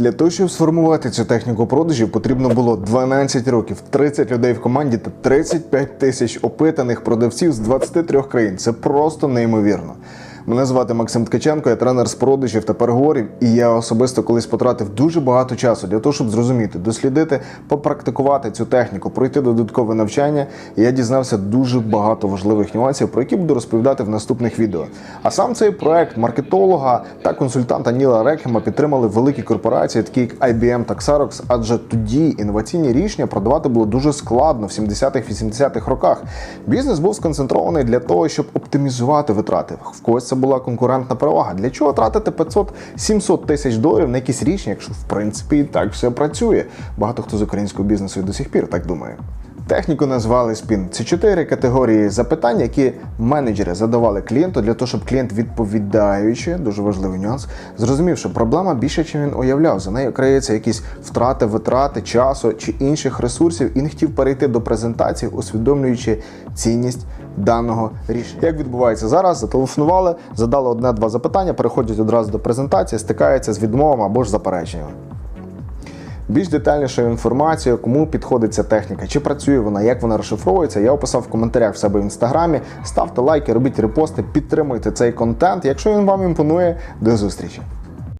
Для того, щоб сформувати цю техніку продажів, потрібно було 12 років, 30 людей в команді та 35 тисяч опитаних продавців з 23 країн. Це просто неймовірно. Мене звати Максим Ткаченко, я тренер з продажів та переговорів, і я особисто колись потратив дуже багато часу для того, щоб зрозуміти, дослідити, попрактикувати цю техніку, пройти додаткове навчання. І я дізнався дуже багато важливих нюансів, про які буду розповідати в наступних відео. А сам цей проект маркетолога та консультанта Ніла Рекхема підтримали великі корпорації, такі як IBM та Xerox, адже тоді інноваційні рішення продавати було дуже складно в 70-х-80-х роках. Бізнес був сконцентрований для того, щоб оптимізувати витрати. В когось це була конкурентна перевага. Для чого тратити 500-700 тисяч доларів на якісь рішення, якщо в принципі і так все працює? Багато хто з українського бізнесу і до сих пір так думає. Техніку назвали спін. Це чотири категорії запитань, які менеджери задавали клієнту для того, щоб клієнт відповідаючи, дуже важливий нюанс, зрозумів, що проблема більше, чим він уявляв. За нею криється якісь втрати, витрати часу чи інших ресурсів, і не хотів перейти до презентації, усвідомлюючи цінність даного рішення. Як відбувається зараз? Зателефонували, задали одне-два запитання, переходять одразу до презентації, стикаються з відмовами або ж запереченнями. Більш детальнішу інформацію, кому підходить ця техніка, чи працює вона, як вона розшифровується, я описав в коментарях в себе в інстаграмі. Ставте лайки, робіть репости, підтримуйте цей контент. Якщо він вам імпонує, до зустрічі!